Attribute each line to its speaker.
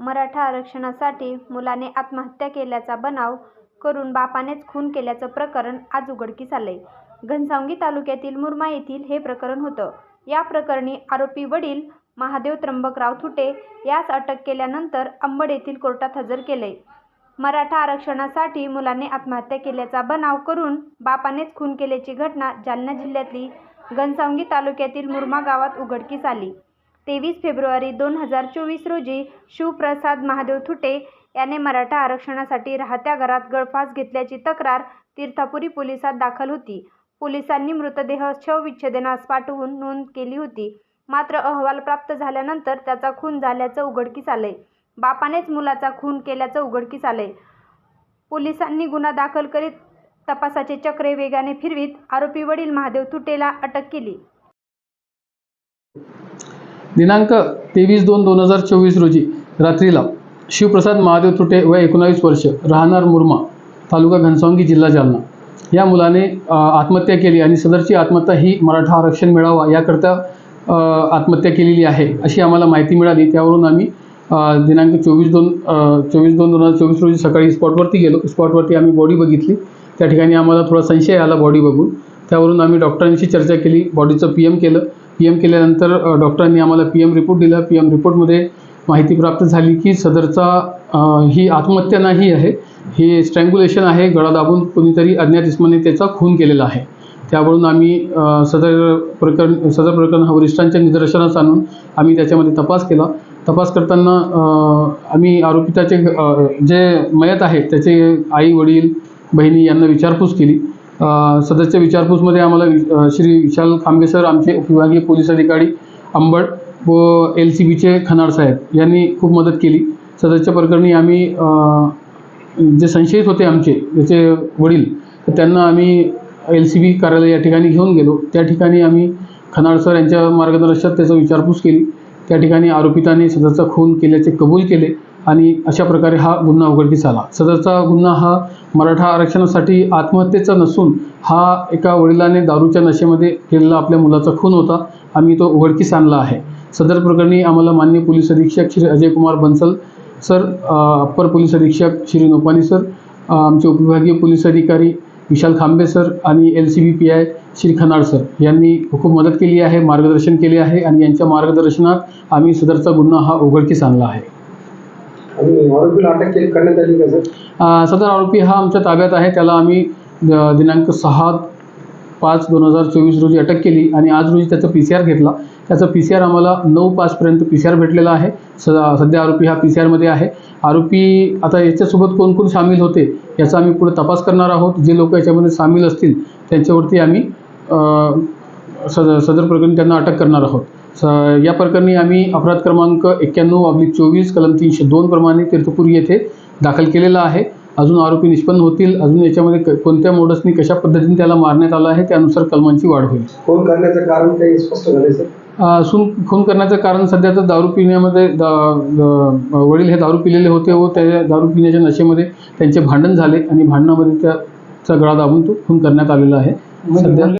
Speaker 1: मराठा आरक्षणासाठी मुलाने आत्महत्या केल्याचा बनाव करून बापानेच खून केल्याचं प्रकरण आज उघडकीस आलंय. घनसावंगी तालुक्यातील मुरमा येथील हे प्रकरण होतं. या प्रकरणी आरोपी वडील महादेव त्र्यंबकराव थुटे यास अटक केल्यानंतर अंबड येथील कोर्टात हजर केलंय. मराठा आरक्षणासाठी मुलाने आत्महत्या केल्याचा बनाव करून बापानेच खून केल्याची घटना जालना जिल्ह्यातली घनसावंगी तालुक्यातील मुरमा गावात उघडकीस आली. तेवीस फेब्रुवारी दोन हजार चोवीस रोजी शिवप्रसाद महादेव थुटे याने मराठा आरक्षणासाठी राहत्या घरात गळफास घेतल्याची तक्रार तीर्थापुरी पोलिसात दाखल होती. पोलिसांनी मृतदेह शवविच्छेदनास पाठवून नोंद केली होती. मात्र अहवाल प्राप्त झाल्यानंतर त्याचा खून झाल्याचं उघडकीस आलंय. बापानेच मुलाचा खून केल्याचं उघडकीस आलंय. पोलिसांनी गुन्हा दाखल करीत तपासाचे चक्रे वेगाने फिरवीत आरोपी वडील महादेव तुटेला अटक केली.
Speaker 2: दिनांक तेवीस दोन दोन हजार चोवीस रोजी रात्रीला शिवप्रसाद महादेव तुटे वय एकोणावीस वर्ष राहणार मुरमा तालुका घनसावंगी जिल्हा जालना. या मुलाने आत्महत्या केली आणि सदरची आत्महत्या ही मराठा आरक्षण मिळावा याकरता आत्महत्या केलेली आहे अशी आम्हाला माहिती मिळाली. त्यावरून आम्ही दिनांक चोवीस दोन चोवीस दोन दोन हजार चोवीस रोजी सकाळी स्पॉटवरती गेलो. स्पॉटवरती आम्ही बॉडी बघितली. त्या ठिकाणी आम्हाला थोडा संशय आला बॉडी बघून. त्यावरून आम्ही डॉक्टरांशी चर्चा केली. बॉडीचं पी एम केलं. पी एम केल्यानंतर डॉक्टरांनी आम्हाला पी एम रिपोर्ट दिला. पी एम रिपोर्टमध्ये माहिती प्राप्त झाली की सदरचा ही आत्महत्या नाही आहे. ही स्ट्रँग्युलेशन आहे. गळा दाबून कोणीतरी अज्ञात इस्माने त्याचा खून केलेला आहे. त्यावरून आम्ही सदर प्रकरण सदर प्रकरण हा वरिष्ठांच्या निदर्शनास आणून आम्ही त्याच्यामध्ये तपास केला. तपास करताना आम्ही आरोपिताचे जे मयत आहे त्याचे आई वडील बहिणी यांना विचारपूस केली. सदस्य सदरच्या विचारपूसमध्ये आम्हाला वि- श्री विशाल खांबे सर आमचे उपविभागीय पोलीस अधिकारी अंबड व एल सी बीचे खनाड साहेब यांनी खूप मदत केली. सदरच्या प्रकरणी आम्ही जे संशयित होते आमचे त्याचे वडील तर त्यांना आम्ही एल सी बी कार्यालय या ठिकाणी घेऊन गेलो. त्या ठिकाणी आम्ही खनाड सर यांच्या मार्गदर्शनात त्याचा विचारपूस केली. त्या ठिकाणी आरोपिताने सदरचा खून केल्याचे कबूल केले. आणि अशा प्रकारे हा गुन्हा उघडकीस आला. सदरचा गुन्हा हा मराठा आरक्षणासाठी आत्महत्येचा नसून हा एका वडिलाने दारूच्या नशेमध्ये केलेला आपल्या मुलाचा खून होता. आम्ही तो उघडकीस आणला आहे. सदर प्रकरणी आम्हाला मान्य पोलीस अधीक्षक Shri Ajay Kumar Bansal sir upper police अधीक्षक श्री नोपानी सर आमचे उपविभागीय पोलीस अधिकारी विशाल खांबे सर आणि L C B P I Shri Khanad sir यांनी खूप मदत केली आहे मार्गदर्शन केले आहे आणि यांच्या मार्गदर्शनात आम्ही सदरचा गुन्हा हा उघडकीस आणला आहे.
Speaker 3: आणि आरोपीला अटक केली करण्यात आली का सर?
Speaker 2: अ, सदर आरोपी हा आमच्या ताब्यात आहे. त्याला आम्ही दिनांक सहा पाच दोन हजार चोवीस रोजी अटक केली आणि आज रोजी त्याचा पी सी आर घेतला. त्याचा पी सी आर आम्हाला नऊ पाचपर्यंत पी सी आर भेटलेला आहे. स सध्या आरोपी हा पी सी आरमध्ये आहे. आरोपी आता याच्यासोबत कोण कोण सामील होते याचा आम्ही पुढे तपास करणार आहोत. जे लोक याच्यामध्ये सामील असतील त्यांच्यावरती आम्ही अ, सद सदर प्रकरणी त्यांना अटक करणार आहोत. या प्रकरणी आम्ही अपराध क्रमांक एक्क्याण्णव अब्लिक चोवीस कलम तीनशे दोन प्रमाणे तीर्थपुरी येथे दाखल केलेला आहे. अजून आरोपी निष्पन्न होतील. अजून याच्यामध्ये क- कोणत्या मोडसनी कशा पद्धतीने त्याला मारण्यात आलं आहे त्यानुसार कलमांची वाढ होईल.
Speaker 3: फोन करण्याचं कारण काही स्पष्ट
Speaker 2: अ, सून खून करण्याचं कारण सध्या तर दारू पिण्यामध्ये दा- द- वडील हे दारू पिलेले होते व त्या दारू पिण्याच्या नशेमध्ये त्यांचे भांडण झाले आणि भांडणामध्ये त्याचा गळा दाबून तो खून करण्यात आलेला आहे. सध्या